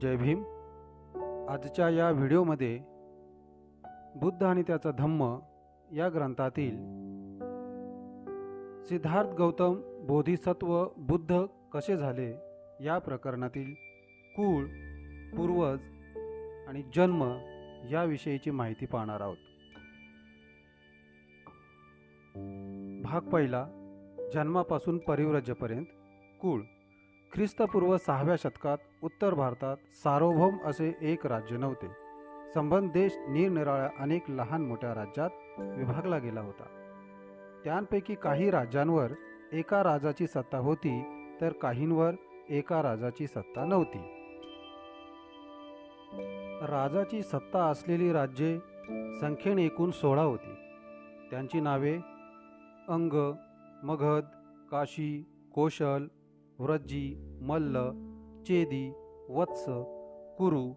जय भीम. आजच्या या व्हिडिओमध्ये बुद्ध आणि त्याचा धम्म या ग्रंथातील सिद्धार्थ गौतम बोधिसत्व बुद्ध कसे झाले या प्रकरणातील कुळ पूर्वज आणि जन्म याविषयीची माहिती पाहणार आहोत. भाग पहिला जन्मापासून परिव्रजपर्यंत कुळ. ख्रिस्तपूर्व सहाव्या शतकात उत्तर भारतात सार्वभौम असे एक राज्य नव्हते. संबंध देश निरनिराळ्या अनेक लहान मोठ्या राज्यात विभागला गेला होता. त्यांपैकी काही राज्यांवर एका राजाची सत्ता होती तर काहींवर एका राजाची सत्ता नव्हती. राजाची सत्ता असलेली राज्ये संख्येने एकूण सोळा होती. त्यांची नावे अंग मगध काशी कोशल व्रज्जी मल्ल चेदी वत्स कुरु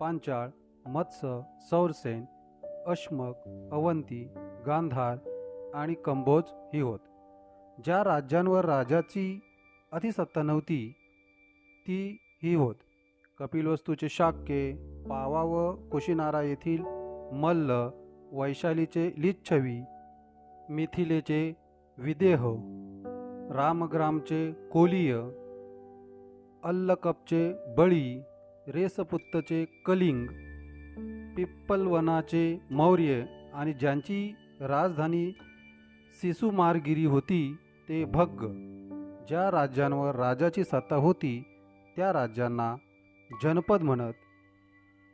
पांचाळ मत्स्य सौरसेन अश्मक अवंती गांधार आणि कंबोज ही होत. ज्या राज्यांवर राजाची अतिसत्ता नव्हती ती ही होत. कपिलवस्तूचे शाक्य पावा व कुशिनारा येथील मल्ल वैशालीचे लिच्छवी मिथिलेचे विदेह रामग्रामचे कोलिय अल्लकपचे बळी रेसपुत्तचे कलिंग पिप्पलवनाचे मौर्य आणि ज्यांची राजधानी सिसुमारगिरी होती ते भग्ग. ज्या राज्यांवर राजाची सत्ता होती त्या राज्यांना जनपद म्हणत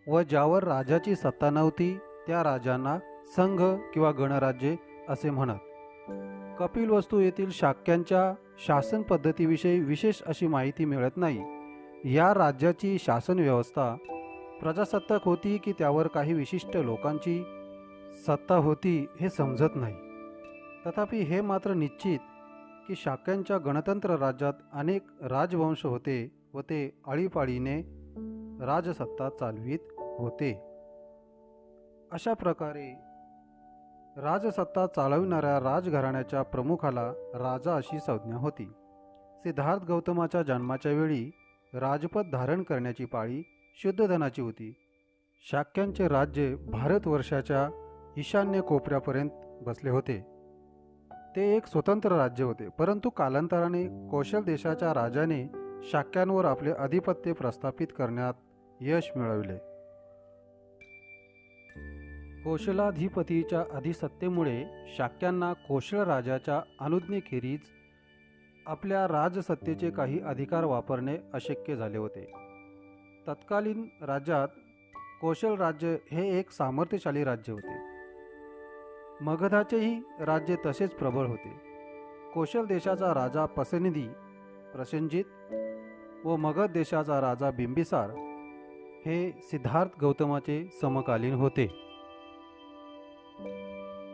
व ज्यावर राजाची सत्ता नव्हती त्या राजांना संघ किंवा गणराज्ये असे म्हणत. कपिलवस्तू येथील शाक्यांच्या शासन पद्धतीविषयी विशेष अशी माहिती मिळत नाही. या राज्याची शासन व्यवस्था प्रजासत्ताक होती की त्यावर काही विशिष्ट लोकांची सत्ता होती हे समजत नाही. तथापि हे मात्र निश्चित की शाक्यांच्या गणतंत्र राज्यात अनेक राजवंश होते व ते आळीपाळीने राजसत्ता चालवीत होते. अशा प्रकारे राजसत्ता चालविणाऱ्या राजघराण्याच्या प्रमुखाला राजा अशी संज्ञा होती. सिद्धार्थ गौतमाच्या जन्माच्या वेळी राजपद धारण करण्याची पाळी शुद्धधनाची होती. शाक्यांचे राज्य भारतवर्षाच्या ईशान्य कोपऱ्यापर्यंत बसले होते. ते एक स्वतंत्र राज्य होते परंतु कालांतराने कौशल देशाच्या राजाने शाक्यांवर आपले अधिपत्य प्रस्थापित करण्यात यश मिळविले. कोशलाधिपतीच्या अधिसत्तेमुळे शाक्यांना कोशळ राजाच्या अनुज्ञेखेरीज आपल्या राजसत्तेचे काही अधिकार वापरणे अशक्य झाले होते. तत्कालीन राज्यात कोशल राज्य हे एक सामर्थ्यशाली राज्य होते. मगधाचेही राज्य तसेच प्रबळ होते. कोशल देशाचा राजा पसनिधी प्रसेनजित व मगध देशाचा राजा बिंबिसार हे सिद्धार्थ गौतमाचे समकालीन होते.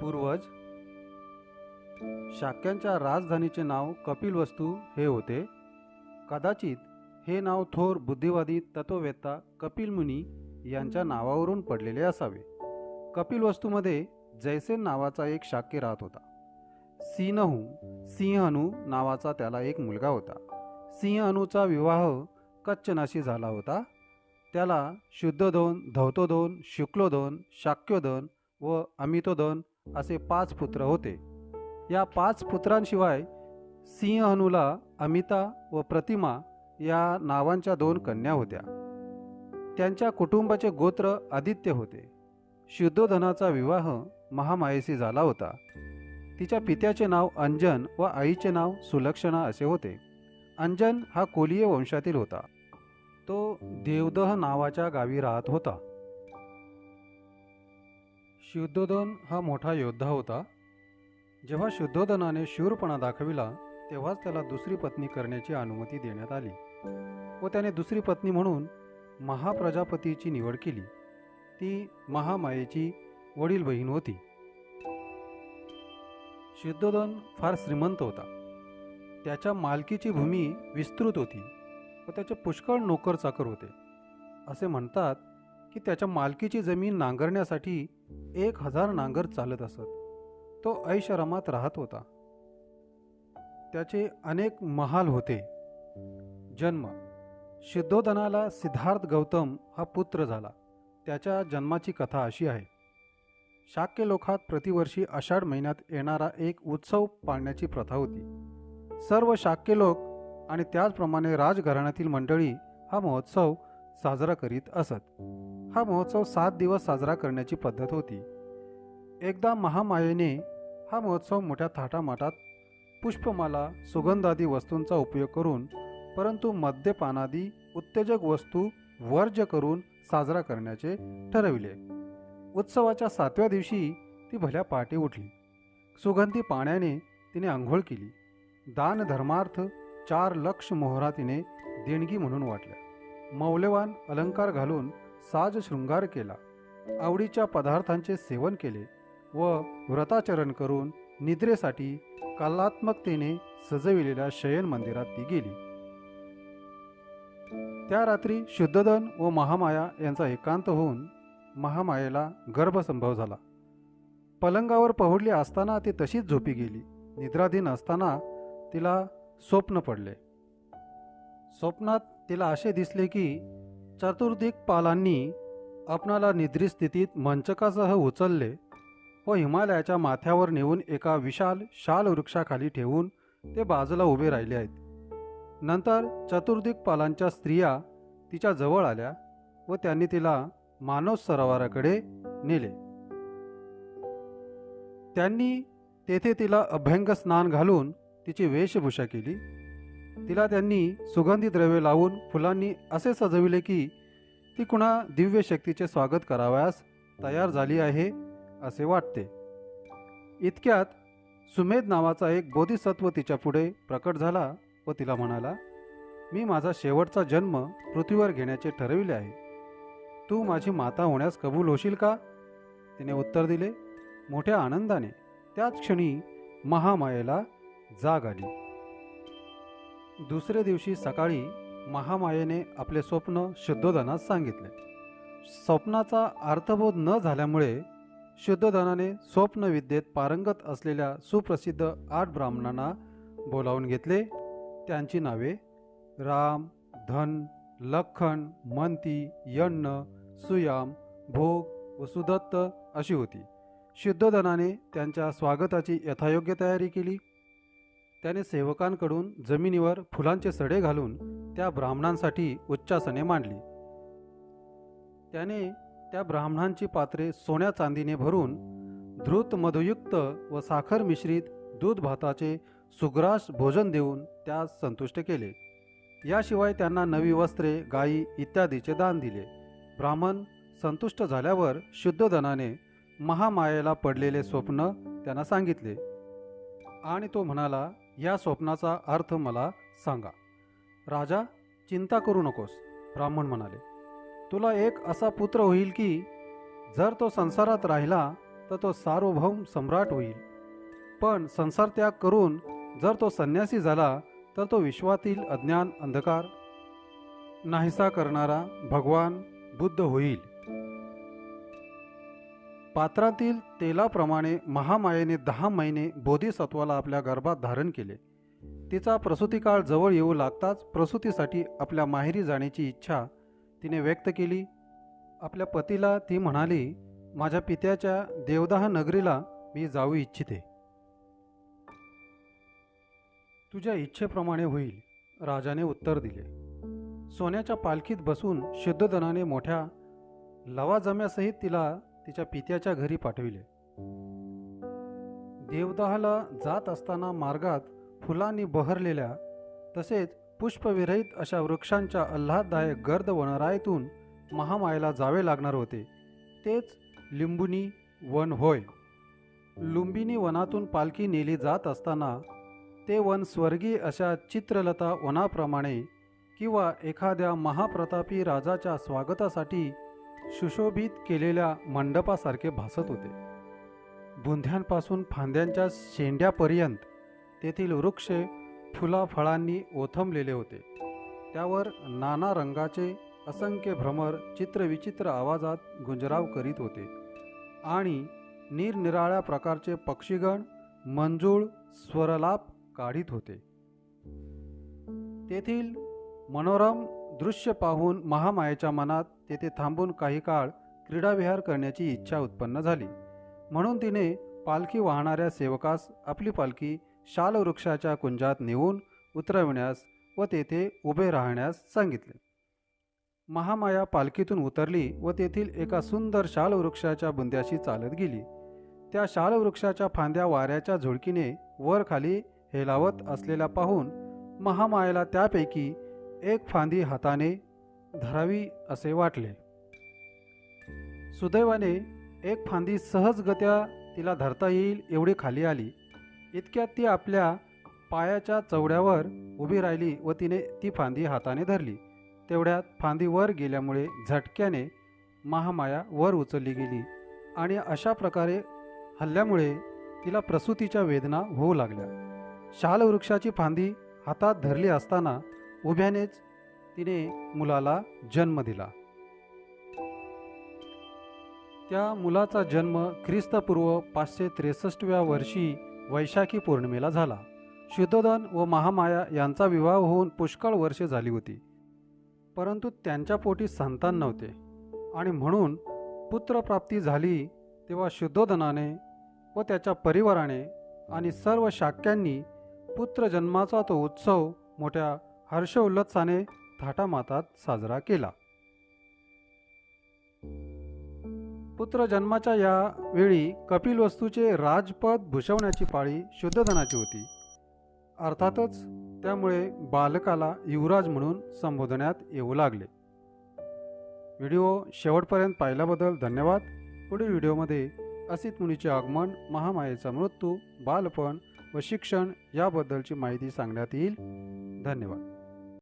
पूर्वज शाक्यांच्या राजधानीचे नाव कपिलवस्तू हे होते. कदाचित हे नाव थोर बुद्धिवादी तत्ववेत्ता कपिल मुनी यांच्या नावावरून पडलेले असावे. कपिलवस्तूमध्ये जैसेन नावाचा एक शाक्य राहत होता. सिंहहू सिंहनू नावाचा त्याला एक मुलगा होता. सिंहअनूचा विवाह कच्चनाशी झाला होता. त्याला शुद्धोदन धौतोदन शुक्लोदन शाक्योदन व अमितोदन असे पाच पुत्र होते. या पाच पुत्रांशिवाय सिंहहनूला अमिता व प्रतिमा या नावांच्या दोन कन्या होत्या. त्यांच्या कुटुंबाचे गोत्र आदित्य होते. शुद्धोधनाचा विवाह महामायेशी झाला होता. तिच्या पित्याचे नाव अंजन व आईचे नाव सुलक्षणा असे होते. अंजन हा कोलीय वंशातील होता. तो देवदह नावाच्या गावी राहत होता. शुद्धोधन हा मोठा योद्धा होता. जेव्हा शुद्धोधनाने शूरपणा दाखविला तेव्हाच त्याला दुसरी पत्नी करण्याची अनुमती देण्यात आली व त्याने दुसरी पत्नी म्हणून महाप्रजापतीची निवड केली. ती महामायेची वडील बहीण होती. शुद्धोधन फार श्रीमंत होता. त्याच्या मालकीची भूमी विस्तृत होती व त्याचे पुष्कळ नोकर चाकर होते. असे म्हणतात की त्याच्या मालकीची जमीन नांगरण्यासाठी एक हजार नांगर चालत असत. तो ऐशरामात राहत होता. त्याचे अनेक महाल होते. जन्म. शुद्धोधनाला सिद्धार्थ गौतम हा पुत्र झाला. त्याच्या जन्माची कथा अशी आहे. शाक्य लोकात प्रतिवर्षी आषाढ महिन्यात येणारा एक उत्सव पाळण्याची प्रथा होती. सर्व शाक्य लोक आणि त्याचप्रमाणे राजघराण्यातील मंडळी हा महोत्सव साजरा करीत असत. हा महोत्सव सात दिवस साजरा करण्याची पद्धत होती. एकदा महामायेने हा महोत्सव मोठ्या थाटामाटात पुष्पमाला सुगंधादी वस्तूंचा उपयोग करून परंतु मद्यपानादी उत्तेजक वस्तू वर्ज्य करून साजरा करण्याचे ठरविले. उत्सवाच्या सातव्या दिवशी ती भल्या पहाटे उठली. सुगंधी पाण्याने तिने आंघोळ केली. दान धर्मार्थ चार लक्ष मोहरा तिने देणगी म्हणून वाटल्या. मौल्यवान अलंकार घालून साज शृंगार केला. आवडीच्या पदार्थांचे सेवन केले व व्रताचरण करून निद्रेसाठी कलात्मकतेने सजविलेल्या शयन मंदिरात ती गेली. त्या रात्री शुद्धदन व महामाया यांचा एकांत होऊन महामायेला गर्भसंभव झाला. पलंगावर पहुडली असताना ती तशीच झोपी गेली. निद्राधीन असताना तिला स्वप्न पडले. स्वप्नात तिला असे दिसले की चतुर्दिक पालांनी आपणाला निद्रित स्थितीत मंचकासह उचलले व हिमालयाच्या माथ्यावर नेऊन एका विशाल शाल वृक्षाखाली ठेवून ते बाजूला उभे राहिले आहेत. नंतर चतुर्दिक पालांच्या स्त्रिया तिच्या जवळ आल्या व त्यांनी तिला मानव सरोवराकडे नेले. त्यांनी तेथे तिला अभ्यंग स्नान घालून तिची वेशभूषा केली. तिला त्यांनी सुगंधी द्रव्ये लावून फुलांनी असे सजविले की ती कुणा दिव्य शक्तीचे स्वागत करावयास तयार झाली आहे असे वाटते. इतक्यात सुमेध नावाचा एक बोधिसत्व तिच्या पुढे प्रकट झाला व तिला म्हणाला मी माझा शेवटचा जन्म पृथ्वीवर घेण्याचे ठरविले आहे. तू माझी माता होण्यास कबूल होशील का? तिने उत्तर दिले मोठ्या आनंदाने. त्याच क्षणी महामायेला जाग आली. दुसऱ्या दिवशी सकाळी महामायेने आपले स्वप्न शुद्धोधनास सांगितले. स्वप्नाचा अर्थबोध न झाल्यामुळे शुद्धोधनाने स्वप्नविद्येत पारंगत असलेल्या सुप्रसिद्ध आठ ब्राह्मणांना बोलावून घेतले. त्यांची नावे राम धन लखन मंती यन्न सुयाम भोग व सुदत्त अशी होती. शुद्धोधनाने त्यांच्या स्वागताची यथायोग्य तयारी केली. त्याने सेवकांकडून जमिनीवर फुलांचे सडे घालून त्या ब्राह्मणांसाठी उच्चासने मांडली. त्याने त्या ब्राह्मणांची पात्रे सोन्या चांदीने भरून धृत मधुयुक्त व साखर मिश्रित दूध भाताचे सुग्रास भोजन देऊन त्यास संतुष्ट केले. याशिवाय त्यांना नवी वस्त्रे गायी इत्यादीचे दान दिले. ब्राह्मण संतुष्ट झाल्यावर शुद्धधनाने महामायेला पडलेले स्वप्न त्यांना सांगितले. आणि तो म्हणाला या स्वप्नाचा अर्थ मला सांगा. राजा चिंता करू नकोस ब्राह्मण म्हणाले. तुला एक असा पुत्र होईल की जर तो संसारात राहिला तर तो सार्वभौम सम्राट होईल. पण संसार त्याग करून जर तो संन्यासी झाला तर तो विश्वातील अज्ञान अंधकार नाहीसा करणारा भगवान बुद्ध होईल. पात्रातील तेलाप्रमाणे महामायेने दहा महिने बोधिसत्वाला आपल्या गर्भात धारण केले. तिचा प्रसूतिकाळ जवळ येऊ लागताच प्रसूतीसाठी आपल्या माहेरी जाण्याची इच्छा तिने व्यक्त केली. आपल्या पतीला ती म्हणाली माझ्या पित्याच्या देवदाह नगरीला मी जाऊ इच्छिते. तुझ्या इच्छेप्रमाणे होईल. राजाने उत्तर दिले. सोन्याच्या पालखीत बसून शुद्धधनाने मोठ्या लवाजम्यासहित तिला तिच्या पित्याच्या घरी पाठविले. देवदहाला जात असताना मार्गात फुलांनी बहरलेल्या तसेच पुष्पविरहित अशा वृक्षांच्या आल्हाददायक गर्द वनराईतून महामायेला जावे लागणार होते. तेच लिंबुनी वन होय. लुंबिनी वनातून पालखी नेली जात असताना ते वन स्वर्गीय अशा चित्रलता वनाप्रमाणे किंवा एखाद्या महाप्रतापी राजाच्या स्वागतासाठी सुशोभित केलेल्या मंडपासारखे भासत होते. बुंध्यांपासून फांद्यांच्या शेंड्यापर्यंत तेथील वृक्ष फुलाफळांनी ओथंबलेले होते. त्यावर नाना रंगाचे असंख्य भ्रमर चित्रविचित्र आवाजात गुंजराव करीत होते आणि निरनिराळ्या प्रकारचे पक्षीगण मंजूळ स्वरलाप काढीत होते. तेथील मनोरम दृश्य पाहून महामायाच्या मनात तेथे थांबून काही काळ क्रीडाविहार करण्याची इच्छा उत्पन्न झाली. म्हणून तिने पालखी वाहणाऱ्या सेवकास आपली पालखी शालवृक्षाच्या कुंजात नेऊन उतरविण्यास व तेथे उभे राहण्यास सांगितले. महामाया पालखीतून उतरली व तेथील एका सुंदर शालवृक्षाच्या बुंद्याशी चालत गेली. त्या शालवृक्षाच्या फांद्या वाऱ्याच्या झुळकीने वर खाली हेलावत असलेल्या पाहून महामायाला त्यापैकी एक फांदी हाताने धरावी असे वाटले. सुदैवाने एक फांदी सहजगत्या तिला धरता येईल एवढी खाली आली. इतक्यात ती आपल्या पायाच्या चवड्यावर उभी राहिली व तिने ती फांदी हाताने धरली. तेवढ्यात फांदी वर गेल्यामुळे झटक्याने महामाया वर उचलली गेली आणि अशा प्रकारे हल्ल्यामुळे तिला प्रसूतीच्या वेदना होऊ लागल्या. शालवृक्षाची फांदी हातात धरली असताना उभ्यानेच तिने मुलाला जन्म दिला. त्या मुलाचा जन्म ख्रिस्तपूर्व पाचशे त्रेसष्टव्या वर्षी वैशाखी पौर्णिमेला झाला. शुद्धोधन व महामाया यांचा विवाह होऊन पुष्कळ वर्षे झाली होती. परंतु त्यांच्या पोटी संतान नव्हते आणि म्हणून पुत्रप्राप्ती झाली तेव्हा शुद्धोधनाने व त्याच्या परिवाराने आणि सर्व शाक्यांनी पुत्रजन्माचा तो उत्सव मोठ्या हर्ष हर्षोल्लासाने थाटामातात साजरा केला. पुत्र जन्माच्या या वेळी कपिलवस्तूचे राजपद भूषवण्याची पाळी शुद्धधनाची होती. अर्थातच त्यामुळे बालकाला युवराज म्हणून संबोधण्यात येऊ लागले. व्हिडिओ शेवटपर्यंत पाहिल्याबद्दल धन्यवाद. पुढील व्हिडिओमध्ये असित मुनीचे आगमन महामायेचा मृत्यू बालपण व शिक्षण याबद्दलची माहिती सांगण्यात येईल. धन्यवाद.